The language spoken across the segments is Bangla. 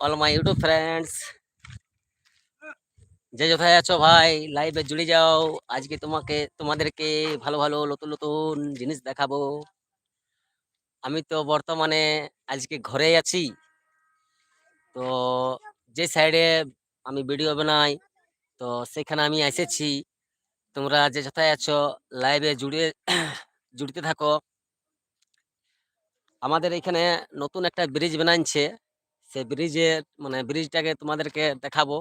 অল মাই ইউটিউব ফ্রেন্ডস যে যথায় আছো ভাই লাইভে জুড়ে যাও। আজকে তোমাকে, তোমাদেরকে ভালো ভালো নতুন নতুন জিনিস দেখাবো। আমি তো বর্তমানে আজকে ঘরে আছি। তো যে সাইডে আমি ভিডিও বানাই, তো সেখানে আমি এসেছি। তোমরা যে যথায় আছো লাইভে জুড়ে, জুড়তে থাকো। আমাদের এখানে নতুন একটা ব্রিজ বানাচ্ছে সেই ব্রিজের মানে ব্রিজটাকে তোমাদেরকে দেখাবো।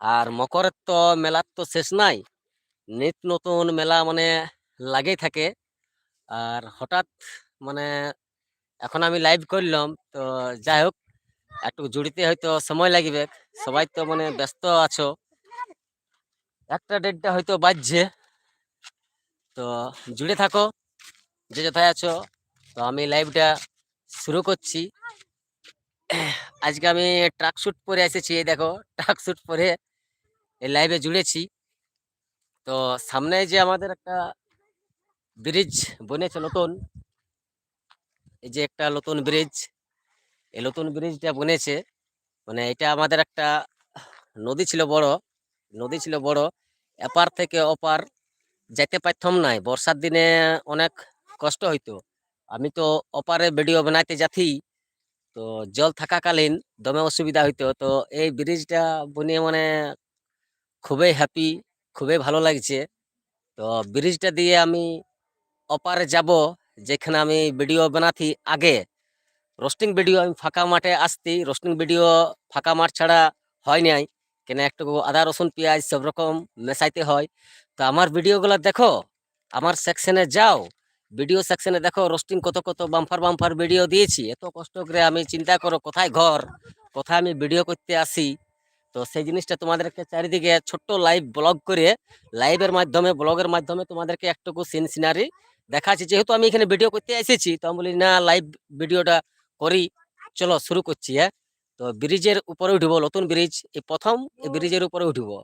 আর মকরের তো মেলার তো শেষ নাই। নিত নতুন মেলা মানে লাগেই থাকে। আর হঠাৎ মানে এখন আমি লাইভ করলাম, তো যাই হোক, একটু জুড়িতে হয়তো সময় লাগবে। সবাই তো মানে ব্যস্ত আছো। একটা ডেটটা হয়তো বাজছে। তো জুড়ে থাকো, যে যথায় আছো। তো আমি লাইভটা শুরু করছি। আজকে আমি ট্রাক শুট পরে এসেছি, এই দেখো, ট্রাক শুট পরে এই লাইভে জুড়েছি। তো সামনে যে আমাদের একটা ব্রিজ বনেছে নতুন, এই যে একটা নতুন ব্রিজ এই নতুন ব্রিজটা বনেছে। মানে এটা আমাদের একটা নদী ছিল বড়, নদী ছিল বড়, এপার থেকে ওপার যেতে পারতাম নাই। বর্ষার দিনে অনেক কষ্ট হইতো। আমি তো ওপারে ভিডিও বানাইতে যাচ্ছি তো জল থাকাকালীন দমে অসুবিধা হইতো। তো এই ব্রিজটা বনিয়ে মানে খুবই হ্যাপি খুবই ভালো লাগছে। তো ব্রিজটা দিয়ে আমি ওপারে যাব, যেখানে আমি ভিডিও বানাতি আগে। রোস্টিং ভিডিও আমি ফাঁকা মাঠে আসতি। রোস্টিং ভিডিও ফাঁকা মাঠ ছাড়া হয় নাই। কেন একটু আদা, রসুন, পেঁয়াজ সব রকম মেশাইতে হয়। তো আমার ভিডিওগুলো দেখো, আমার সেকশনে যাও। ভিডিও সেকশনে দেখো রোস্টিং কত কত বাম্পার বাম্পার ভিডিও দিয়েছি। এত কষ্ট করে আমি চিন্তা করো, কোথায় ঘর? কোথায় আমি ভিডিও করতে আসি? তো সেই জিনিসটা তোমাদেরকে চারিদিকে ছোট্ট লাইভ ব্লগ করে লাইভের মাধ্যমে ব্লগের মাধ্যমে তোমাদেরকে একটুকু সিন সিনারি দেখাচ্ছি। যেহেতু আমি এখানে ভিডিও করতে এসেছি, তো আমি বলি, না লাইভ ভিডিওটা করি। চলো শুরু করছি হ্যাঁ? তো ব্রিজের উপরে উঠবো, নতুন ব্রিজ, এই প্রথম এই ব্রিজের উপরে উঠবো।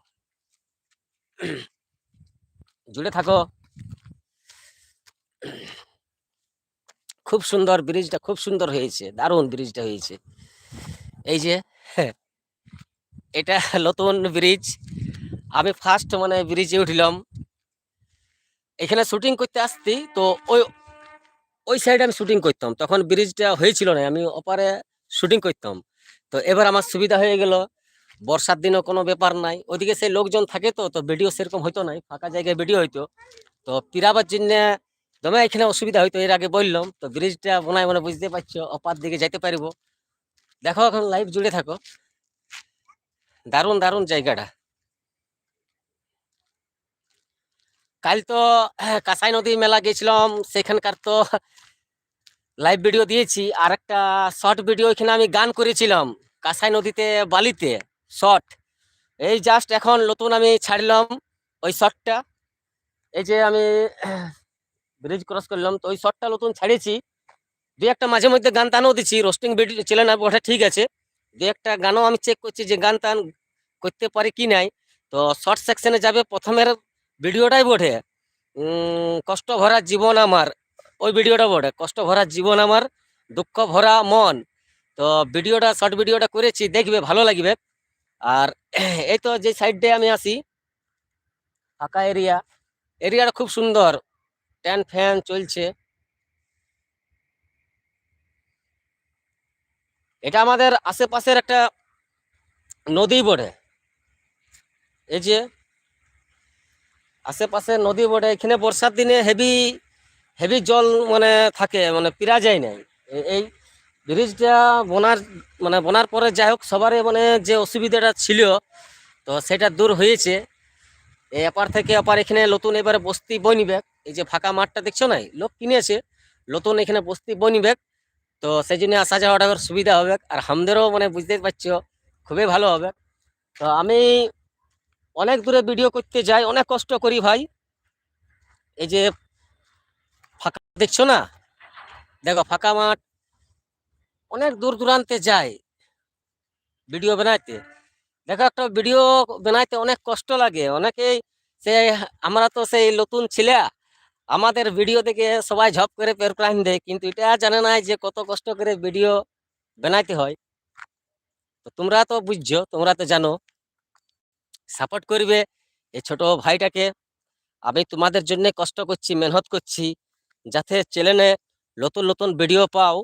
জুড়ে থাকো। খুব সুন্দর ব্রিজটা, খুব সুন্দর হয়েছে, দারুণ ব্রিজটা হয়েছে। এই যে এটা নতুন ব্রিজ। আমি ফার্স্ট মানে ব্রিজে উঠলাম। এখানে শুটিং করতে আসতি তো ওই ওই সাইডে আমি শুটিং করতাম। তখন ব্রিজটা হয়েছিল না, আমি ওপারে শুটিং করতাম। তো এবার আমার সুবিধা হয়ে গেল। বর্ষার দিনও কোনো ব্যাপার নাই। ওদিকে সেই লোকজন থাকে তো তো ভিডিও সেরকম হইতো নাই। ফাঁকা জায়গায় ভিডিও হইতো। তো পিরাবার জন্য দমে এখানে অসুবিধা হইতো এর আগে বললাম, তো ব্রিজটা বোনায় মানে বুঝতে পারছ, অপার দিকে যাইতে পারব। দেখো এখন লাইভ জুড়ে থাকো। দারুণ দারুণ জায়গাটা। কাল তো কাঁসাই নদী মেলা গেছিলাম, সেখানকার তো লাইভ ভিডিও দিয়েছি, আর একটা শর্ট ভিডিও এখানে আমি গান করেছিলাম, কাঁসাই নদীতে, বালিতে শর্ট এই জাস্ট এখন নতুন আমি ছাড়লাম ওই শর্টটা এই যে আমি ব্রিজ ক্রস করলাম, তো ওই শর্টটা নতুন ছাড়িয়েছি। দু একটা মাঝে মধ্যে গান টানও দিচ্ছি রোস্টিং ভিডিও ছেলে না ওটা ঠিক আছে। দু একটা গানও আমি চেক করছি যে গান টান করতে পারি কি নাই। তো শর্ট সেকশনে যাবে, প্রথমের ভিডিওটাই বটে। কষ্ট ভরা জীবন আমার, ওই ভিডিওটা বটে। কষ্ট ভরা জীবন আমার, দুঃখ ভরা মন। তো ভিডিওটা শর্ট ভিডিওটা করেছি, দেখবে, ভালো লাগবে। আর এই তো যে সাইড দিয়ে আমি আসি ফাঁকা এরিয়া এরিয়াটা খুব সুন্দর। ট্যান ফ্যান চলছে। এটা আমাদের আশেপাশের একটা নদী বটে। এই যে আশেপাশে নদী বটে, এখানে বর্ষার দিনে হেভি হেভি জল মানে থাকে মানে পিরা যায় নাই। এই ব্রিজটা বোনার মানে বোনার পরে যাই হোক, সবারই মানে যে অসুবিধাটা ছিল, তো সেটা দূর হয়েছে। এই এপার থেকে এপার এখানে নতুন এবারে বস্তি বনিবে এই যে ফাঁকা মাঠটা দেখছ না লোক কিনেছে, নতুন এখানে বস্তি বনিবে তো সেই জন্য আসা যাওয়াটা সুবিধা হবে। আর আমাদেরও মানে বুঝতে পারছ, খুবই ভালো হবে। তো আমি অনেক দূরে ভিডিও করতে যাই, অনেক কষ্ট করি ভাই। এই যে ফাঁকা দেখছ না? দেখো, ফাঁকা মাঠ অনেক দূর দূরান্তে যাই ভিডিও বানাইতে। দেখো একটা ভিডিও বানাইতে অনেক কষ্ট লাগে। অনেকেই সে আমরা তো সেই নতুন ছিলা, আমাদের ভিডিও দেখে সবাই ঝপ করে পেরপ্রাইম দেয়, কিন্তু এটা জানে না যে কত কষ্ট করে ভিডিও বানাইতে হয়। তো তোমরা তো বুঝছ, তোমরা তো জানো। সাপোর্ট করবে এই ছোট ভাইটাকে। আমি তোমাদের জন্য কষ্ট করছি, মেহনত করছি, যাতে চ্যানেলে নতুন নতুন ভিডিও পাও।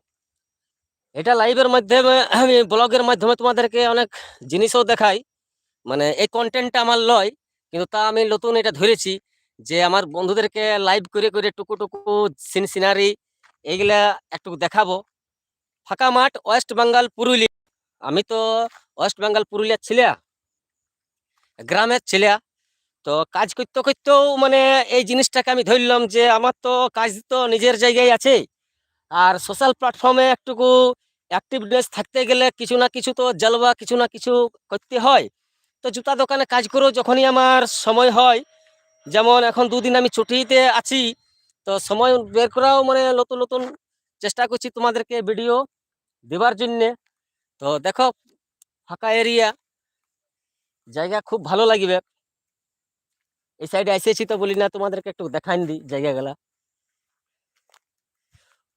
এটা লাইভের মাধ্যমে, আমি ব্লগের মাধ্যমে তোমাদেরকে অনেক জিনিসও দেখাই। মানে এই কন্টেন্টটা আমার লয়, কিন্তু তা আমি নতুন এটা ধরেছি যে আমার বন্ধুদেরকে লাইভ করে করে টুকু টুকু সিন সিনারি এইগুলা একটু দেখাবো। ফাঁকা মাঠ ওয়েস্ট বেঙ্গল পুরুলিয়া। আমি তো ওয়েস্ট বেঙ্গল পুরুলিয়ার ছেলে, গ্রামের ছেলে, তো কাজ করতে, করতেও মানে এই জিনিসটাকে আমি ধরলাম যে আমার তো কাজ তো নিজের জায়গায় আছে। আর সোশ্যাল প্ল্যাটফর্মে একটুকু অ্যাক্টিভনেস থাকতে গেলে কিছু না কিছু তো জালবা কিছু না কিছু করতে হয়। তো জুতা দোকানে কাজ করেও যখনই আমার সময় হয়, যেমন এখন দুদিন আমি ছুটিতে আছি, তো সময় বের করাও মানে নতুন নতুন চেষ্টা করছি তোমাদেরকে ভিডিও দেবার জন্যে। তো দেখো, ফাঁকা এরিয়া জায়গা খুব ভালো লাগবে। এই সাইডে এসেছি তো বলি না, তোমাদেরকে একটু দেখান দিই জায়গাগুলা।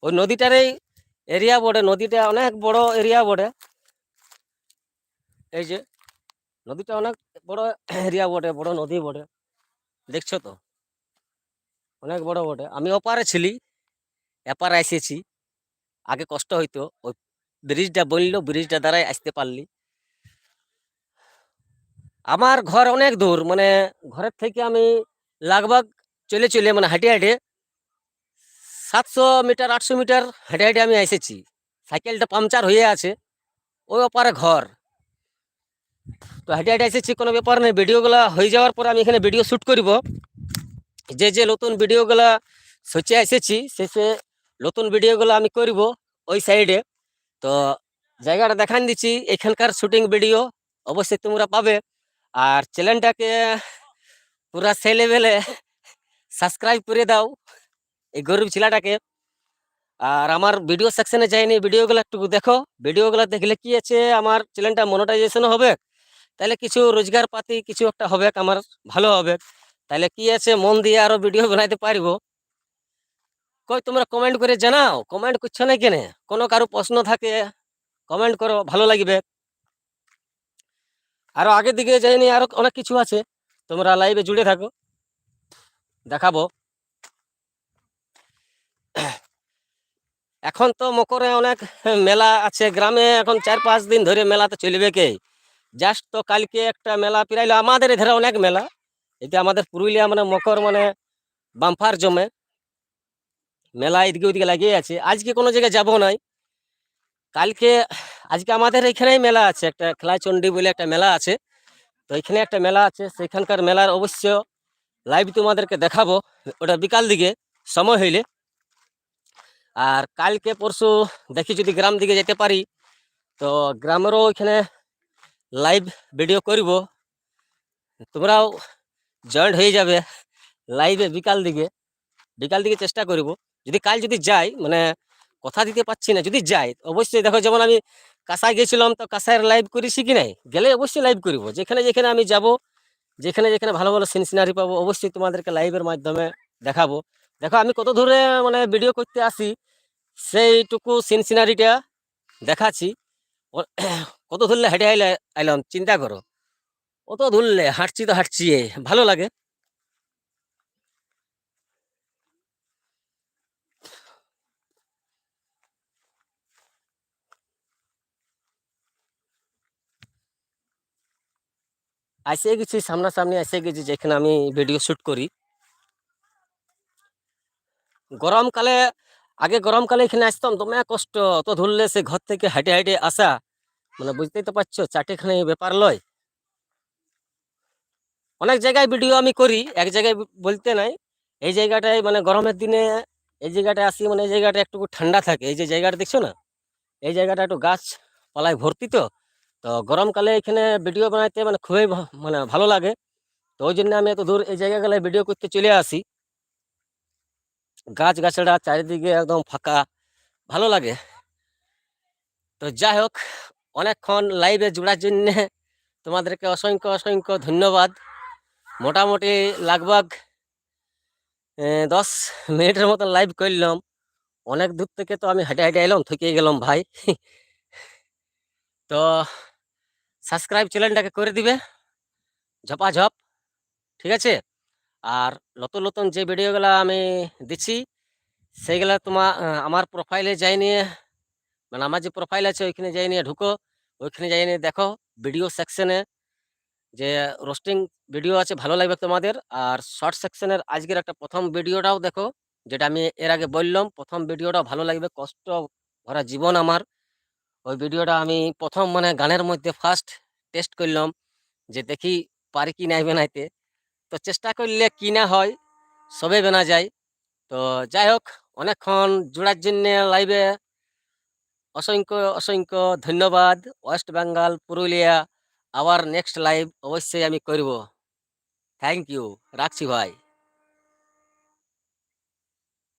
ওই নদীটারই এরিয়া বটে, নদীটা অনেক বড় এরিয়া বটে। এই যে, নদীটা অনেক বড় এরিয়া বটে, বড় নদী বটে। দেখছ তো? অনেক বড় বটে। আমি ওপারে ছিলি, এপারে এসেছি আগে কষ্ট হইতো, ওই ব্রিজটা বলল ব্রিজটা দ্বারাই আসতে পারলি। আমার ঘর অনেক দূর মানে ঘরের থেকে আমি লাগভাগ চলে চলে মানে হাঁটে হাঁটে সাতশো মিটার, আটশো মিটার হেঁটে হেঁটে আমি এসেছি। সাইকেলটা পাংচার হয়ে আছে, ওই ওপারে ঘর। তো হেঁটে হেঁটে এসেছি, কোনো ব্যাপার নেই। ভিডিওগুলো হয়ে যাওয়ার পর আমি এখানে ভিডিও শ্যুট করব। যে যে নতুন ভিডিওগুলো সচে এসেছি শেষে নতুন ভিডিওগুলো আমি করব ওই সাইডে। তো জায়গাটা দেখান দিচ্ছি, এখানকার শুটিং ভিডিও অবশ্যই তোমরা পাবে। আর চ্যানেলটাকে পুরা সেই লেভেলে সাবস্ক্রাইব করে দাও। এই গরিব ছেলেটাকে। আর আমার ভিডিও সেকশনে যাইনি ভিডিওগুলো একটু দেখো। ভিডিওগুলো দেখলে কি আছে, আমার চ্যানেলটা মনিটাইজেশন হবে। তাহলে কিছু রোজগার পাতি, কিছু একটা হবে, আমার ভালো হবে। তাহলে কি আছে, মন দিয়ে আরও ভিডিও বানাইতে পারব। কই, তোমরা কমেন্ট করে জানাও। কমেন্ট করছ না কেনে? কোনো কারও প্রশ্ন থাকে কমেন্ট করো, ভালো লাগবে। আরও আগের দিকে যাইনি আরও অনেক কিছু আছে। তোমরা লাইভে জুড়ে থাকো। দেখাবো। এখন তো মকরে অনেক মেলা আছে। গ্রামে এখন চার পাঁচ দিন ধরে মেলা তো চলবে কে? জাস্ট তো কালকে একটা মেলা পিরাইলো। আমাদের এধারে অনেক মেলা। এতে আমাদের পুরুলিয়া মানে মকর মানে বাম্পার জমে। মেলা এদিকে ওদিকে লাগিয়ে আছে। আজকে কোনো জায়গায় যাব নাই। কালকে, আজকে আমাদের এখানেই মেলা আছে। একটা খেলাচণ্ডী বলে একটা মেলা আছে। তো এখানে একটা মেলা আছে। সেখানকার মেলার অবশ্য লাইভ তোমাদেরকে দেখাবো। ওটা বিকাল দিকে সময় হইলে। আর কালকে পরশু দেখি যদি গ্রাম দিকে যেতে পারি, তো গ্রামেরও ওইখানে লাইভ ভিডিও করব। তোমরাও জয়েন্ট হয়ে যাবে লাইভে বিকাল দিকে। বিকাল দিকে চেষ্টা করব। যদি কাল যদি যাই মানে কথা দিতে পারছি না, যদি যাই, অবশ্যই দেখো যেমন আমি কাঁসায় গেছিলাম, তো কাঁসায়ের লাইভ করেছি কি নাই? গেলে অবশ্যই লাইভ করব। যেখানে যেখানে আমি যাব, যেখানে যেখানে ভালো ভালো সিন সিনারি পাবো, অবশ্যই তোমাদেরকে লাইভের মাধ্যমে দেখাবো। দেখো আমি কত দূরে মানে ভিডিও করতে আসি সেইটুকু সিন সিনারিটা দেখাচ্ছি কত ধরলে হেঁটে আইলে, আইলাম, চিন্তা করো। কত ধরলে হাঁটছি তো হাঁটছি ভালো লাগে। এসে গেছি, সামনাসামনি এসে গেছি, যেখানে আমি ভিডিও শুট করি। গরমকালে আগে গরমকালে এখানে আসতাম দমে কষ্ট, অত ধরলে সে ঘর থেকে হেঁটে হেঁটে আসা। মানে বুঝতেই তো পারছ, চারটেখানি ব্যাপার লয়। অনেক জায়গায় ভিডিও আমি করি, এক জায়গায় বলতে নাই। এই জায়গাটায় মানে গরমের দিনে এই জায়গাটায় আসি মানে এই জায়গাটা একটু ঠান্ডা থাকে। এই যে জায়গাটা দেখছ না? এই জায়গাটা একটু গাছ পালায় ভর্তি তো। তো গরমকালে এখানে ভিডিও বানাইতে মানে খুবই মানে ভালো লাগে। তো ওই জন্য আমি এত দূর এই জায়গাগুলো ভিডিও করতে চলে আসি। গাছ গাছড়া চারিদিকে একদম ফাঁকা। ভালো লাগে। তো যাই হোক, অনেকক্ষণ লাইভে জোড়ার জন্য তোমাদেরকে অসংখ্য অসংখ্য ধন্যবাদ। মোটামুটি লাগভাগ দশ মিনিটের মতন লাইভ করলাম। অনেক দূর থেকে তো আমি হেঁটে হেঁটে এলাম থেকে গেলাম ভাই। তো সাবস্ক্রাইব চ্যানেলটাকে করে দিবে। ঝপাঝপ, ঠিক আছে? আর নতুন নতুন যে ভিডিওগুলো আমি দিচ্ছি, সেইগুলা তোমার আমার প্রোফাইলে যাই নিয়ে মানে আমার যে প্রোফাইল আছে, ওইখানে যাই নিয়ে ঢুকো, ওইখানে যাই নিয়ে দেখো ভিডিও সেকশনে যে রোস্টিং ভিডিও আছে, ভালো লাগবে তোমাদের। আর শর্ট সেকশনের আজকের একটা প্রথম ভিডিওটাও দেখো, যেটা আমি এর আগে বললাম, প্রথম ভিডিওটা ভালো লাগবে, কষ্ট ভরা জীবন আমার। ওই ভিডিওটা আমি প্রথম মানে গানের মধ্যে ফার্স্ট টেস্ট করলাম, যে দেখি পারি কি নাই বানাইতে। তো চেষ্টা করলে কিনা হয়, সবে বেনা যায়। তো যাই হোক, অনেকক্ষণ জোড়ার জন্য লাইভে অসংখ্য অসংখ্য ধন্যবাদ। ওয়েস্ট বেঙ্গল পুরুলিয়া আবার নেক্সট লাইভ অবশ্যই আমি করব। থ্যাংক ইউ রাখছি ভাই।